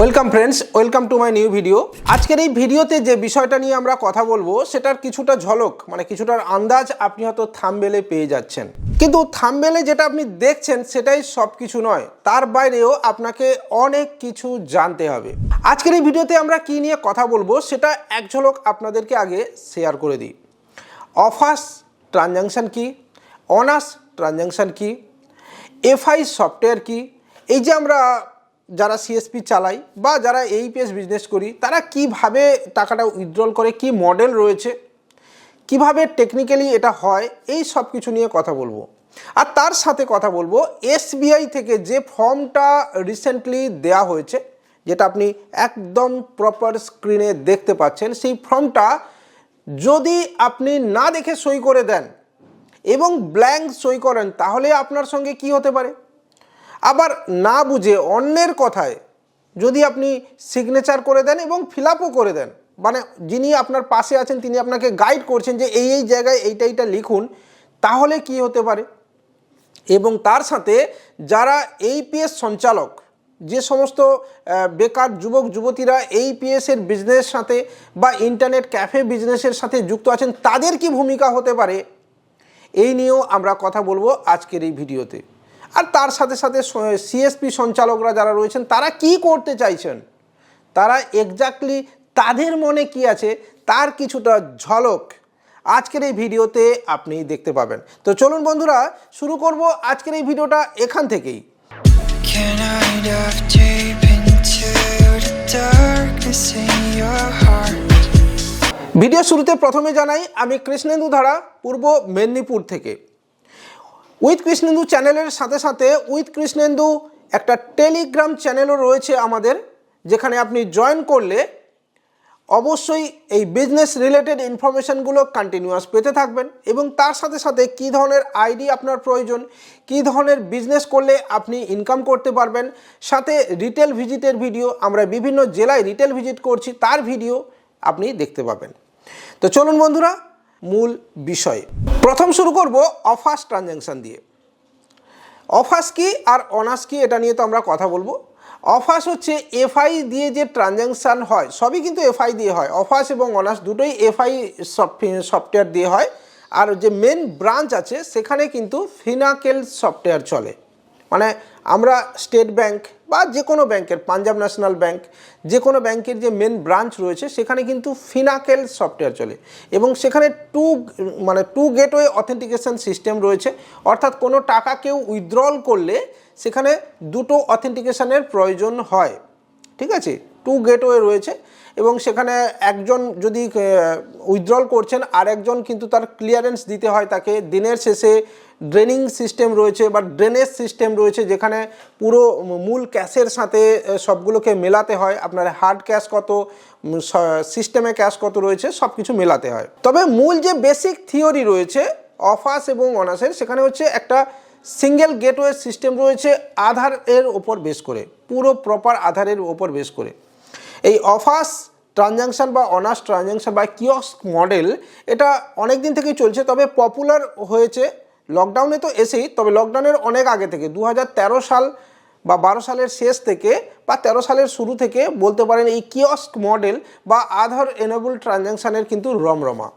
Welcome friends welcome to my new video আজকের এই ভিডিওতে যে বিষয়টা নিয়ে আমরা কথা বলব, সেটার কিছুটা ঝলক মানে কিছুটার আন্দাজ আপনি হয়তো থামবেলে পেয়ে যাচ্ছেন। কিন্তু থামবেলে যেটা আপনি দেখছেন, সেটাই সব কিছু নয়। তার বাইরেও আপনাকে অনেক কিছু জানতে হবে। আজকের এই ভিডিওতে আমরা কি নিয়ে কথা বলব, সেটা এক ঝলক আপনাদেরকে আগে শেয়ার করে দিই। অফার্স ট্রানজাকশান কি? অনার্স ট্রানজাকশান কি? এফআই সফটওয়্যার কি? এই যে আমরা যারা সিএসপি চালাই বা যারা এইপিএস বিজনেস করি, তারা কীভাবে টাকাটা উইথড্রল করে, কি মডেল রয়েছে, কীভাবে টেকনিক্যালি এটা হয়, এই সব কিছু নিয়ে কথা বলব। আর তার সাথে কথা বলব এসবিআই থেকে যে ফর্মটা রিসেন্টলি দেয়া হয়েছে, যেটা আপনি একদম প্রপার স্ক্রিনে দেখতে পাচ্ছেন, সেই ফর্মটা যদি আপনি না দেখে সই করে দেন এবং ব্ল্যাঙ্ক সই করেন, তাহলে আপনার সঙ্গে কি হতে পারে? আবার না বুঝে অন্যের কথায় যদি আপনি সিগনেচার করে দেন এবং ফিল করে দেন মানে যিনি আপনার পাশে আছেন, তিনি আপনাকে গাইড করছেন যে এই এই জায়গায় এইটা এইটা লিখুন, তাহলে কি হতে পারে? এবং তার সাথে যারা এইপিএস সঞ্চালক, যে সমস্ত বেকার যুবক, যুবতীরা এই পিএসের বিজনেসের সাথে বা ইন্টারনেট ক্যাফে বিজনেসের সাথে যুক্ত আছেন, তাদের কি ভূমিকা হতে পারে? এই নিয়েও আমরা কথা বলব আজকের এই ভিডিওতে। আর তার সাথে সাথে সিএসপি সঞ্চালকরা যারা রয়েছেন তারা কি করতে চাইছেন? তারা এক্স্যাক্টলি তাদের মনে কি আছে? তার কিছুটা ঝলক আজকের এই ভিডিওতে আপনি দেখতে পাবেন। তো চলুন বন্ধুরা শুরু করব আজকের এই ভিডিওটা এখান থেকেই? ভিডিও শুরুতে প্রথমে জানাই আমি কৃষ্ণেন্দু ধারা পূর্ব মেদিনীপুর থেকে। উইথ কৃষ্ণেন্দু চ্যানেলের সাথে সাথে উইথ কৃষ্ণেন্দু একটা টেলিগ্রাম চ্যানেলও রয়েছে আমাদের, যেখানে আপনি জয়েন করলে অবশ্যই এই বিজনেস রিলেটেড ইনফরমেশানগুলো কন্টিনিউয়াস পেতে থাকবেন এবং তার সাথে সাথে কী ধরনের আইডি আপনার প্রয়োজন, কী ধরনের বিজনেস করলে আপনি ইনকাম করতে পারবেন, সাথে রিটেল ভিজিটের ভিডিও আমরা বিভিন্ন জেলায় রিটেল ভিজিট করছি, তার ভিডিও আপনি দেখতে পাবেন। তো চলুন বন্ধুরা মূল বিষয়। প্রথম শুরু করব অফার্স ট্রানজ্যাকশান দিয়ে। অফার্স কি আর অনার্স কি এটা নিয়ে তো আমরা কথা বলব। অফার্স হচ্ছে এফআই দিয়ে যে ট্রানজ্যাকশান হয়, সবই কিন্তু এফআই দিয়ে হয়। অফার্স এবং অনার্স দুটোই এফআই সফটওয়্যার দিয়ে হয়। আর যে মেন ব্রাঞ্চ আছে, সেখানে কিন্তু ফিনাকেল সফটওয়্যার চলে। মানে আমরা স্টেট ব্যাংক বা যে কোনো ব্যাংকের, পাঞ্জাব ন্যাশনাল ব্যাংক, যে কোনো ব্যাংকের যে মেন ব্রাঞ্চ রয়েছে, সেখানে কিন্তু ফিনাকেল সফটওয়্যার চলে। এবং সেখানে টু মানে টু গেটওয়ে অথেন্টিকেশন সিস্টেম রয়েছে। অর্থাৎ কোনো টাকা কেউ উইথড্রল করলে সেখানে দুটো অথেন্টিকেশানের প্রয়োজন হয়। ঠিক আছে? টু গেটওয়ে রয়েছে। এবং সেখানে একজন যদি উইথড্রল করছেন আর একজন কিন্তু তার ক্লিয়ারেন্স দিতে হয় তাকে। দিনের শেষে ড্রেনিং সিস্টেম রয়েছে বা ড্রেনেজ সিস্টেম রয়েছে, যেখানে পুরো মূল ক্যাশের সাথে সবগুলোকে মেলাতে হয়। আপনার হার্ড ক্যাশ কত সিস্টেমে ক্যাশ কত রয়েছে সব কিছু মেলাতে হয়। তবে মূল যে বেসিক থিওরি রয়েছে অফার্স এবং অনার্সের সেখানে হচ্ছে একটা সিঙ্গেল গেটওয়ে সিস্টেম রয়েছে আধার এর ওপর বেস করে। পুরো প্রপার আধারের ওপর বেস করে। এই অফাস ট্রানজাকশান বা অনার্স ট্রানজাকশান বা কিয়স্ক মডেল এটা অনেক দিন থেকেই চলছে, তবে পপুলার হয়েছে। লকডাউনে তো এসেই, তবে লকডাউনের অনেক আগে থেকে দু হাজার তেরো সাল বা বারো সালের শেষ থেকে বা তেরো সালের শুরু থেকে বলতে পারেন এই কিয়স্ক মডেল বা আধার এনেবল ট্রানজাকশানের কিন্তু রমরমা।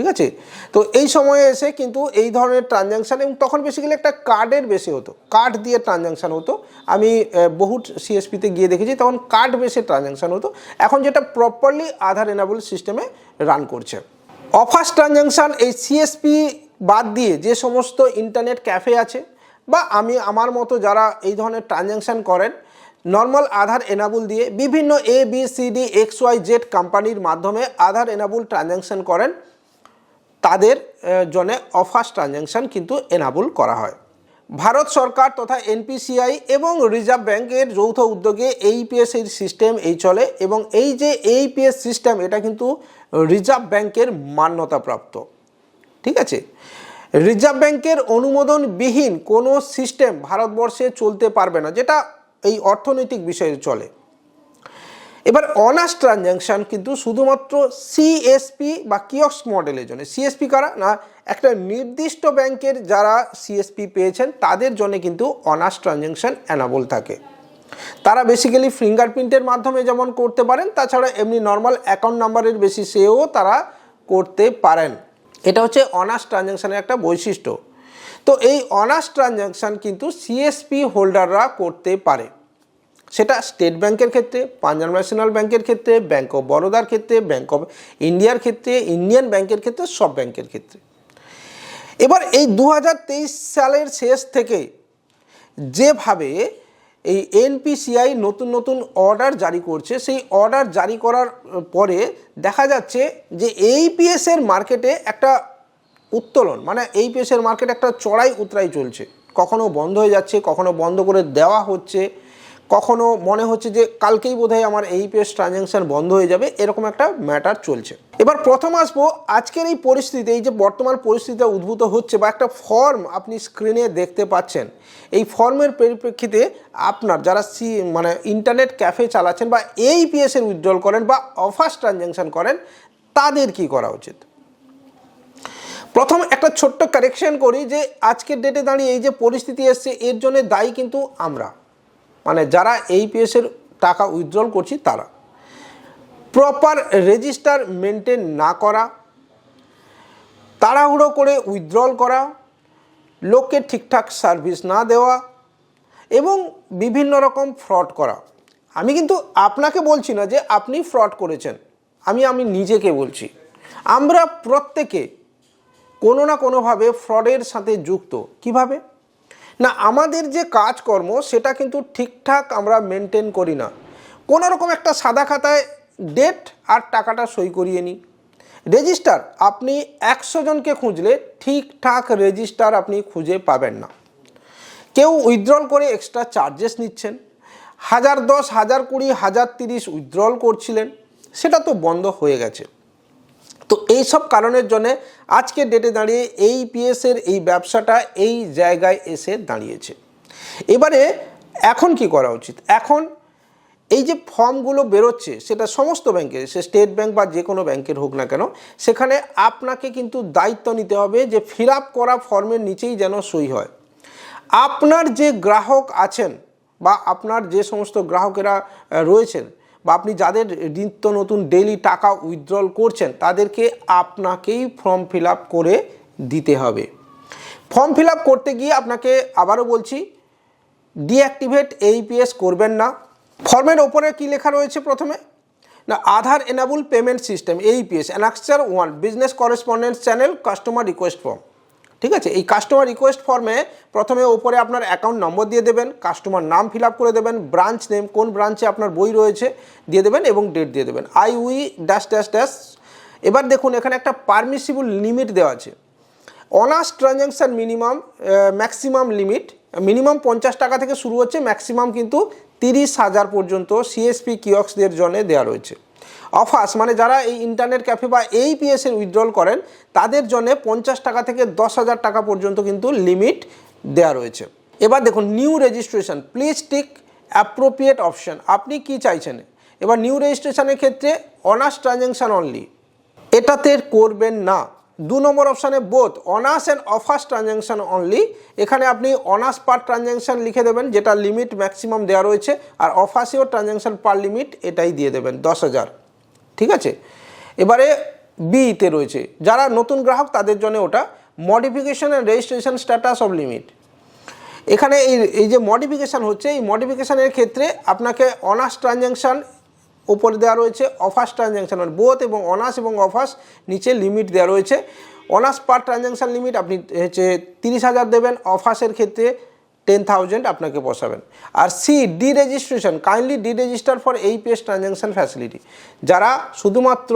ঠিক আছে? তো এই সময়ে এসে কিন্তু এই ধরনের ট্রানজ্যাকশান এবং তখন বেসিক্যালি একটা কার্ডের বেশি হতো। কার্ড দিয়ে ট্রানজ্যাকশান হতো। আমি বহু সিএসপিতে গিয়ে দেখেছি, তখন কার্ড বেসে ট্রানজ্যাকশান হতো। এখন যেটা প্রপারলি আধার এনাবল সিস্টেমে রান করছে। অফার্স ট্রানজ্যাকশান এই সিএসপি বাদ দিয়ে যে সমস্ত ইন্টারনেট ক্যাফে আছে বা আমি, আমার মতো যারা এই ধরনের ট্রানজ্যাকশান করেন নর্মাল আধার এনাবল দিয়ে বিভিন্ন A B C D X Y Z কোম্পানির মাধ্যমে আধার এনাবল ট্রানজ্যাকশান করেন। তাদের জন্য অফার্স ট্রানজ্যাকশান কিন্তু এনাবল করা হয়। ভারত সরকার তথা এনপিসিআই এবং রিজার্ভ ব্যাংকের যৌথ উদ্যোগে এইপিএস এর সিস্টেম এই চলে এবং এই যে এইপিএস সিস্টেম এটা কিন্তু রিজার্ভ ব্যাংকের মান্যতাপ্রাপ্ত। ঠিক আছে? রিজার্ভ ব্যাংকের অনুমোদনবিহীন কোনো সিস্টেম ভারতবর্ষে চলতে পারবে না, যেটা এই অর্থনৈতিক বিষয়ে চলে। এবার অনার্স ট্রানজ্যাকশান কিন্তু শুধুমাত্র সিএসপি বা কিয়স্ক মডেলের জন্য। সিএসপি কারা? না, একটা নির্দিষ্ট ব্যাংকের যারা সিএসপি পেয়েছেন, তাদের জন্য কিন্তু অনার্স ট্রানজ্যাকশান অ্যানাবল থাকে। তারা বেসিক্যালি ফিঙ্গারপ্রিন্টের মাধ্যমে যেমন করতে পারেন, তাছাড়া এমনি নর্মাল অ্যাকাউন্ট নাম্বারের বেসিসেও তারা করতে পারেন। এটা হচ্ছে অনার্স ট্রানজ্যাকশানের একটা বৈশিষ্ট্য। তো এই অনার্স ট্রানজ্যাকশান কিন্তু সিএসপি হোল্ডাররা করতে পারে। সেটা স্টেট ব্যাংকের ক্ষেত্রে, পাঞ্জাব ন্যাশনাল ব্যাংকের ক্ষেত্রে, ব্যাংক অফ বরোদার ক্ষেত্রে, ব্যাংক অফ ইন্ডিয়ার ক্ষেত্রে, ইন্ডিয়ান ব্যাংকের ক্ষেত্রে, সব ব্যাংকের ক্ষেত্রে। এবার এই দু হাজার তেইশ সালের শেষ থেকে যেভাবে এই এনপিসিআই নতুন নতুন অর্ডার জারি করছে, সেই অর্ডার জারি করার পরে দেখা যাচ্ছে যে এইপিএসের মার্কেটে একটা উত্তোলন মানে এইপিএসের মার্কেটে একটা চড়াই উতরাই চলছে। কখনো বন্ধ হয়ে যাচ্ছে, কখনো বন্ধ করে দেওয়া হচ্ছে। কখনো মনে হচ্ছে যে কালকেই বোধহয় আমার এইপিএস ট্রানজ্যাকশন বন্ধ হয়ে যাবে, এরকম একটা ম্যাটার চলছে। এবার প্রথম আসব, আজকের এই পরিস্থিতি এই যে বর্তমান পরিস্থিতিটা উদ্ভূত হচ্ছে বা একটা ফর্ম আপনি স্ক্রিনে দেখতে পাচ্ছেন, এই ফর্মের পরিপ্রেক্ষিতে আপনার যারা সি মানে ইন্টারনেট ক্যাফে চালাচ্ছেন বা এইপিএস এর উইথড্রল করেন বা অফার্স ট্রানজ্যাকশন করেন, তাদের কি করা উচিত? প্রথম একটা ছোট্ট কারেকশন করি যে আজকের ডেটে দাঁড়িয়ে এই যে পরিস্থিতি এসছে, এর জন্য দায়ী কিন্তু আমরা। মানে যারা এইপিএস এর টাকা উইথড্রল করছি তারা। প্রপার রেজিস্টার মেনটেন না করা, তাড়াহুড়ো করে উইথড্রল করা, লোককে ঠিকঠাক সার্ভিস না দেওয়া এবং বিভিন্ন রকম ফ্রড করা। আমি কিন্তু আপনাকে বলছি না যে আপনি ফ্রড করেছেন, আমি আমি নিজেকে বলছি। আমরা প্রত্যেকে কোনো না কোনোভাবে ফ্রডের সাথে যুক্ত। কীভাবে? না, আমাদের যে কাজকর্ম, সেটা কিন্তু ঠিকঠাক আমরা মেনটেন করি না। কোনো রকম একটা সাদা খাতায় ডেট আর টাকাটা সই করিয়ে নিই। রেজিস্টার আপনি একশো জনকে খুঁজলে ঠিকঠাক রেজিস্টার আপনি খুঁজে পাবেন না। কেউ উইথড্রল করে এক্সট্রা চার্জেস নিচ্ছেন। হাজার দশ, হাজার কুড়ি, হাজার তিরিশ উইথড্রল করছিলেন। সেটা তো বন্ধ হয়ে গেছে। তো এই সব কারণের জন্য আজকের ডেটে দাঁড়িয়ে এই পিএসের এই ব্যবসাটা এই জায়গায় এসে দাঁড়িয়েছে। এবারে এখন কি করা উচিত? এখন এই যে ফর্মগুলো বেরোচ্ছে, সেটা সমস্ত ব্যাংকের সে স্টেট ব্যাংক বা যে কোনো ব্যাংকের হোক না কেন, সেখানে আপনাকে কিন্তু দায়িত্ব নিতে হবে যে ফিল করা ফর্মের নিচেই যেন সই হয়। আপনার যে গ্রাহক আছেন বা আপনার যে সমস্ত গ্রাহকেরা রয়েছেন বা আপনি যাদের নিত্য নতুন ডেইলি টাকা উইথড্রল করছেন, তাদেরকে আপনাকেই ফর্ম ফিল করে দিতে হবে। ফর্ম ফিল করতে গিয়ে আপনাকে আবারও বলছি ডিঅ্যাক্টিভেট এইপিএস করবেন না। ফর্মের ওপরে কি লেখা রয়েছে প্রথমে? না, Aadhaar enable payment system AEPS annexure one business correspondence channel customer request form ঠিক আছে? এই কাস্টমার রিকোয়েস্ট ফর্মে প্রথমে ওপরে আপনার অ্যাকাউন্ট নম্বর দিয়ে দেবেন কাস্টমার নাম ফিল আপ করে দেবেন ব্রাঞ্চ নেম কোন ব্রাঞ্চে আপনার বই রয়েছে দিয়ে দেবেন এবং ডেট দিয়ে দেবেন। I we dash dash dash এবার দেখুন, এখানে একটা পারমিসিবল লিমিট দেওয়া আছে। On us transaction minimum maximum limit minimum পঞ্চাশ টাকা থেকে শুরু হচ্ছে ম্যাক্সিমাম কিন্তু তিরিশ হাজার পর্যন্ত সিএসপি কিয়ক্সদের জন্য দেওয়া রয়েছে। অফার্স মানে যারা এই ইন্টারনেট ক্যাফে বা এই পিএসের উইথড্রল করেন, তাদের জন্য পঞ্চাশ টাকা থেকে দশ হাজার টাকা পর্যন্ত কিন্তু লিমিট দেওয়া রয়েছে। এবার দেখুন new registration please tick appropriate option আপনি কি চাইছেন? এবার নিউ রেজিস্ট্রেশনের ক্ষেত্রে অনার্স ট্রানজ্যাকশান অনলি এটাতে করবেন না। দু নম্বর অপশানে both on us and off us transaction only এখানে আপনি অনার্স পার ট্রানজ্যাকশান লিখে দেবেন, যেটা লিমিট ম্যাক্সিমাম দেওয়া রয়েছে, আর অফার্সেও ট্রানজ্যাকশান পার লিমিট এটাই দিয়ে দেবেন, দশ হাজার। ঠিক আছে? এবারে বিতে রয়েছে। যারা নতুন গ্রাহক, তাদের জন্য ওটা modification and registration status of limit এখানে এই এই যে মডিফিকেশান হচ্ছে, এই মডিফিকেশানের ক্ষেত্রে আপনাকে অনার্স ট্রানজ্যাকশান উপরে দেওয়া রয়েছে অফার্স ট্রানজ্যাকশান বোথ এবং অনার্স এবং অফার্স নিচে লিমিট দেওয়া রয়েছে। অনার্স পার ট্রানজ্যাকশান লিমিট আপনি হচ্ছে তিরিশ হাজার দেবেন অফার্সের ক্ষেত্রে টেন থাউজেন্ড আপনাকে বসাবেন। আর C D registration kindly deregister for AEPS transaction facility যারা শুধুমাত্র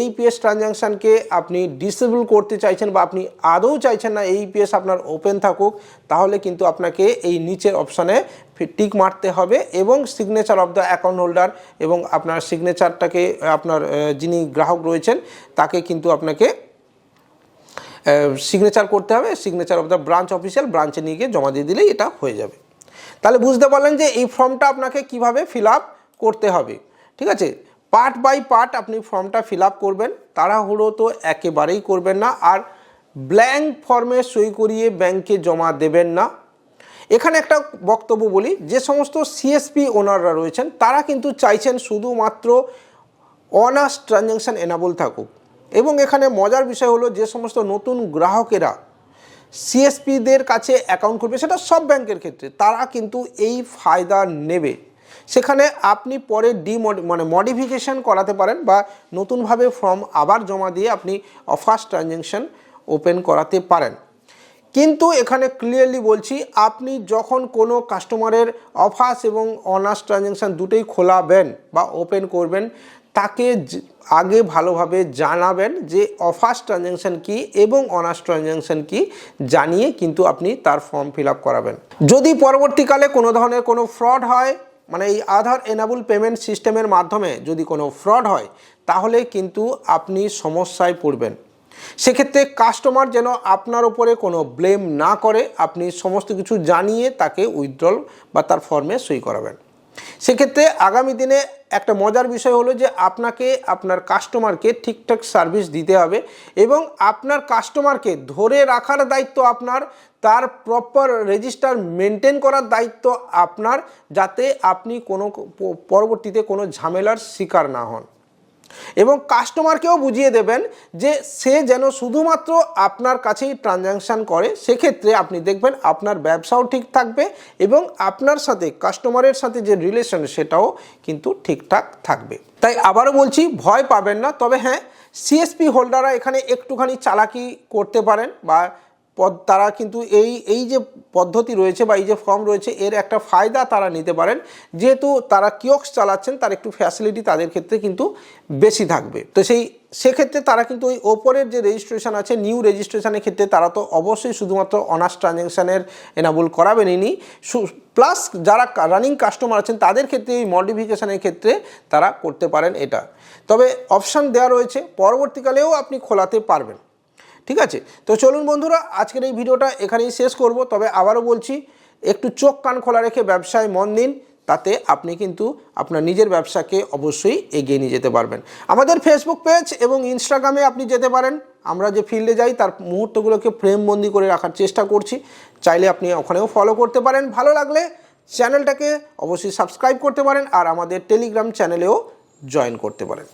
এইপিএস ট্রানজ্যাকশানকে আপনি ডিসেবল করতে চাইছেন বা আপনি আদৌ চাইছেন না এইপিএস আপনার ওপেন থাকুক, তাহলে কিন্তু আপনাকে এই নিচের অপশানে টিক মারতে হবে এবং signature of the account holder এবং আপনার সিগনেচারটাকে আপনার যিনি গ্রাহক রয়েছেন, তাকে কিন্তু আপনাকে সিগনেচার করতে হবে signature of the branch official ব্রাঞ্চে নিয়ে গিয়ে জমা দিয়ে দিলেই এটা হয়ে যাবে। তাহলে বুঝতে পারলেন যে এই ফর্মটা আপনাকে কীভাবে ফিল করতে হবে। ঠিক আছে? পার্ট বাই পার্ট আপনি ফর্মটা ফিল করবেন, তাড়াহুড়ো তো একেবারেই করবেন না, আর ব্ল্যাঙ্ক ফর্মে সই করিয়ে ব্যাংকে জমা দেবেন না। এখানে একটা বক্তব্য বলি, যে সমস্ত সিএসপি ওনাররা রয়েছেন, তারা কিন্তু চাইছেন শুধুমাত্র অনার্স ট্রানজ্যাকশান এনাবল থাকুক। এবং এখানে মজার বিষয় হলো যে সমস্ত নতুন গ্রাহকেরা সিএসপিদের কাছে অ্যাকাউন্ট করবে সেটা সব ব্যাংকের ক্ষেত্রে, তারা কিন্তু এই ফায়দা নেবে। সেখানে আপনি পরে ডি মানে মডিফিকেশন করাতে পারেন বা নতুনভাবে ফর্ম আবার জমা দিয়ে আপনি ফার্স্ট ট্রানজ্যাকশান ওপেন করাতে পারেন। কিন্তু এখানে ক্লিয়ারলি বলছি, আপনি যখন কোনো কাস্টমারের অফার্স এবং অনার্স ট্রানজ্যাকশান দুটোই খোলাবেন বা ওপেন করবেন তাকে আগে ভালোভাবে জানাবেন যে অফার্স ট্রানজ্যাকশান কি এবং অনার্স ট্রানজ্যাকশান কি জানিয়ে কিন্তু আপনি তার ফর্ম ফিল করাবেন। যদি পরবর্তীকালে কোনো ধরনের কোনো ফ্রড হয় মানে এই আধার এনাবল পেমেন্ট সিস্টেমের মাধ্যমে যদি কোনো ফ্রড হয়, তাহলে কিন্তু আপনি সমস্যায় পড়বেন। সেক্ষেত্রে কাস্টমার যেন আপনার ওপরে কোনো ব্লেম না করে, আপনি সমস্ত কিছু জানিয়ে তাকে উইথড্রল বা তার ফর্মে সই করাবেন। সেক্ষেত্রে আগামী দিনে একটা মজার বিষয় হলো যে আপনাকে আপনার কাস্টমারকে ঠিকঠাক সার্ভিস দিতে হবে এবং আপনার কাস্টমারকে ধরে রাখার দায়িত্ব আপনার, তার প্রপার রেজিস্টার মেনটেন করার দায়িত্ব আপনার, যাতে আপনি কোনো পরবর্তীতে কোনো ঝামেলার শিকার না হন। এবং কাস্টমারকেও বুঝিয়ে দেবেন যে সে যেন শুধুমাত্র আপনার কাছেই ট্রানজ্যাকশান করে, সেক্ষেত্রে আপনি দেখবেন আপনার ব্যবসাও ঠিক থাকবে এবং আপনার সাথে কাস্টমারের সাথে যে রিলেশন সেটাও কিন্তু ঠিকঠাক থাকবে। তাই আবারও বলছি, ভয় পাবেন না। তবে হ্যাঁ সিএসপি হোল্ডাররা এখানে একটুখানি চালাকি করতে পারেন বা পদ, তারা কিন্তু এই এই যে পদ্ধতি রয়েছে বা এই যে ফর্ম রয়েছে, এর একটা ফায়দা তারা নিতে পারেন। যেহেতু তারা কিয়ক্স চালাচ্ছেন, তার একটু ফ্যাসিলিটি তাদের ক্ষেত্রে কিন্তু বেশি থাকবে। তো সেই, সেক্ষেত্রে তারা কিন্তু ওই ওপরের যে রেজিস্ট্রেশন আছে নিউ রেজিস্ট্রেশনের ক্ষেত্রে তারা তো অবশ্যই শুধুমাত্র অনার্স ট্রানজ্যাকশানের এনাবল করাবেনই প্লাস যারা রানিং কাস্টমার আছেন, তাদের ক্ষেত্রে এই মডিফিকেশানের ক্ষেত্রে তারা করতে পারেন এটা। তবে অপশান দেওয়া রয়েছে, পরবর্তীকালেও আপনি খোলাতে পারবেন। ঠিক আছে? তো চলুন বন্ধুরা, আজকের এই ভিডিওটা এখানেই শেষ করব। তবে আবারও বলছি, একটু চোখ কান খোলা রেখে ব্যবসায় মন দিন, তাতে আপনি কিন্তু আপনার নিজের ব্যবসাকে অবশ্যই এগিয়ে নিয়ে যেতে পারবেন। আমাদের ফেসবুক পেজ এবং ইনস্টাগ্রামে আপনি যেতে পারেন। আমরা যে ফিল্ডে যাই, তার মুহূর্তগুলোকে ফ্রেমবন্দি করে রাখার চেষ্টা করছি। চাইলে আপনি ওখানেও ফলো করতে পারেন। ভালো লাগলে চ্যানেলটাকে অবশ্যই সাবস্ক্রাইব করতে পারেন আর আমাদের টেলিগ্রাম চ্যানেলেও জয়েন করতে পারেন।